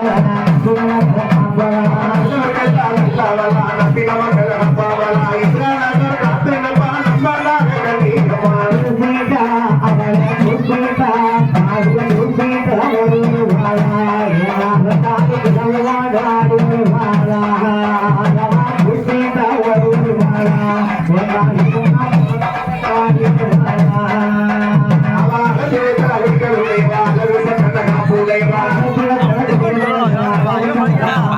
Thank you.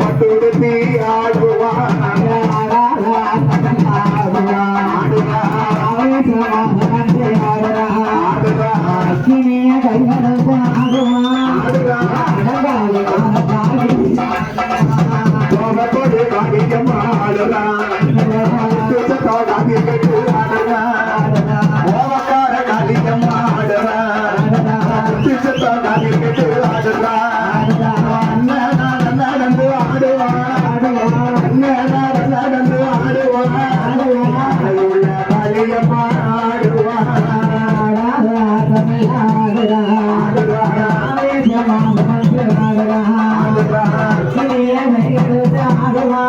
பட்டுடுத்தி ஆடுவான் ஆடுவான் ஆடுவான். Bye. ஆடுவா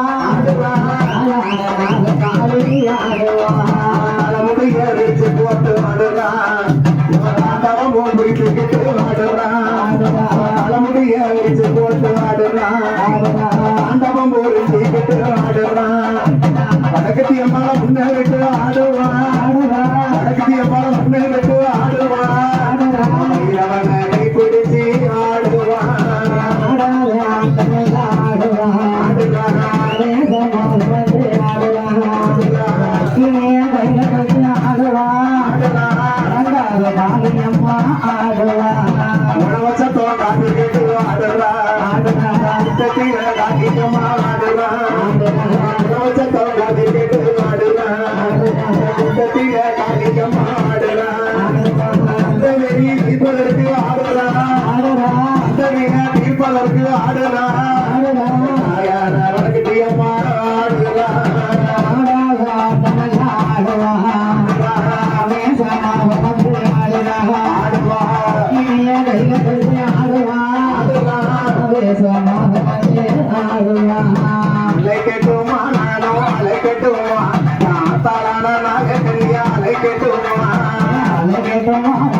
Thank you. நானாக அலை கேட்டுமா அலை கேட்டுமா